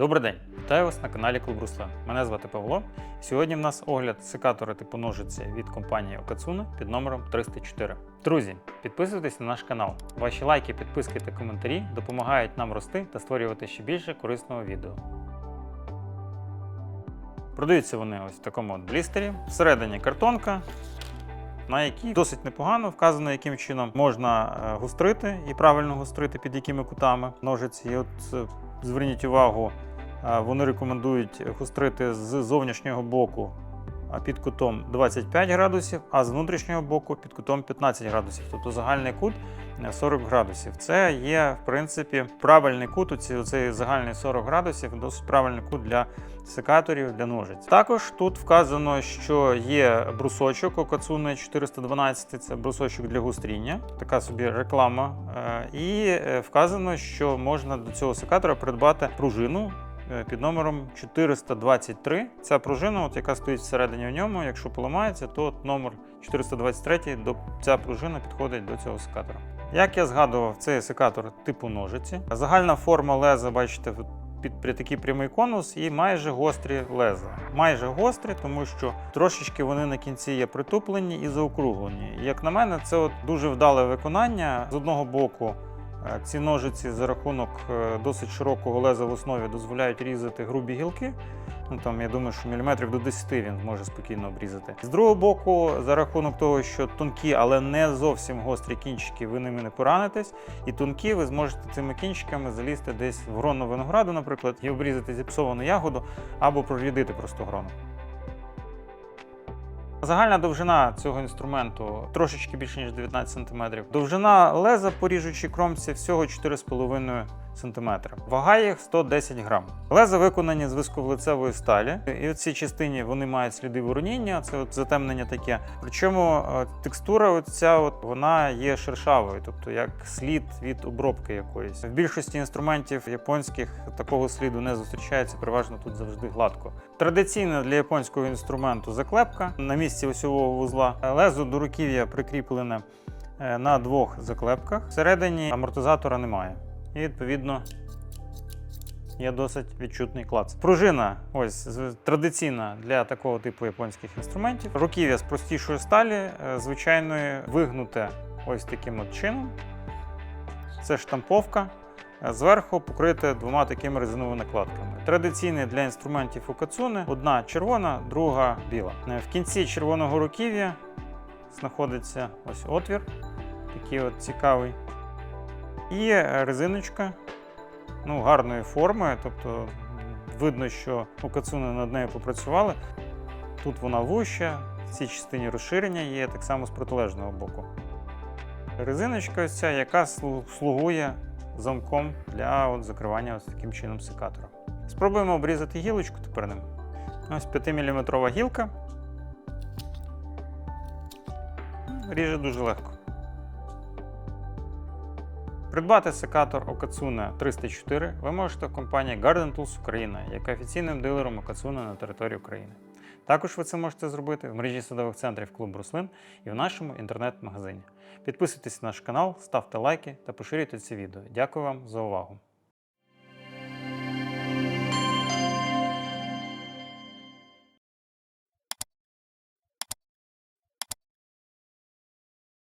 Добрий день! Вітаю вас на каналі Клуб Руслан. Мене звати Павло. Сьогодні в нас огляд секатора типу ножиці від компанії Окацуна під номером 304. Друзі, підписуйтесь на наш канал. Ваші лайки, підписки та коментарі допомагають нам рости та створювати ще більше корисного відео. Продаються вони ось в такому от блістері. Всередині картонка, на якій досить непогано вказано, яким чином можна е, гострити і правильно гострити, під якими кутами ножиці. І от е, зверніть увагу, вони рекомендують гострити з зовнішнього боку під кутом 25 градусів, а з внутрішнього боку під кутом 15 градусів. Тобто загальний кут е, 40 градусів. Це є, в принципі, правильний кут, оцей загальний 40 градусів, досить правильний кут для секаторів, для ножиць. Також тут вказано, що є брусочок Окацуни 412, це брусочок для гостріння, така собі реклама. Е, І е, вказано, що можна до цього секатора придбати пружину е, під номером 423. Ця пружина, от, яка стоїть всередині в ньому, якщо поламається, то от номер 423 до ця пружина підходить до цього секатора. Як я згадував, це секатор типу ножиці. Загальна форма леза, бачите, тут під такий прямий конус і майже гострі леза. Майже гострі, тому що трошечки вони на кінці є притуплені і заокруглені. І, Як на мене, це от дуже вдале виконання. З одного боку, е, ці ножиці за рахунок е, досить широкого леза в основі дозволяють різати грубі гілки. Ну там я думаю, що міліметрів до 10 він зможе спокійно обрізати. З другого боку, за рахунок того, що тонкі, але не зовсім гострі кінчики, ви ними не поранитесь. І тонкі ви зможете цими кінчиками залізти десь в гроно винограду, наприклад, і обрізати зіпсовану ягоду або прорідити просто гроно. Загальна довжина цього інструменту трошечки більше ніж 19 см. Довжина леза по ріжучій кромці всього 4,5 см. Вага їх 110 грам. Леза виконані з висковлицевої сталі, і в цій частині вони мають сліди вороніння, це от затемнення таке. Причому е, текстура оця от, вона є шершавою, тобто як слід від обробки якоїсь. В більшості інструментів японських такого сліду не зустрічається, переважно тут завжди гладко. Традиційна для японського інструменту заклепка на місці осьового вузла. Лезо до руків'я прикріплене е, на двох заклепках. Всередині амортизатора немає. І відповідно є досить відчутний клац. Пружина ось традиційна для такого типу японських інструментів. Руків'я з простішої сталі, е, звичайної, вигнуте ось таким от чином. Це штамповка. Е, Зверху покрите двома такими резиновими накладками. Традиційний для інструментів Укацуни одна червона, друга біла. Е, В кінці червоного руків'я знаходиться ось отвір, такий от цікавий. І резиночка ну, гарної форми, тобто видно, що Укацуни над нею попрацювали. Тут вона вуща, в цій частині розширення є, так само з протилежного боку. Резиночка ось ця, яка слугує замком для от закривання ось таким чином секатора. Спробуємо обрізати гілочку тепер ним. Ось 5-мм гілка. Ріже дуже легко. Придбати секатор Окацуна 304 ви можете в компанії Garden Tools Україна, яка офіційним дилером Окацуна на території України. Також ви це можете зробити в мережі садових центрів клуб Руслин і в нашому інтернет-магазині. Підписуйтесь на наш канал, ставте лайки та поширюйте це відео. Дякую вам за увагу!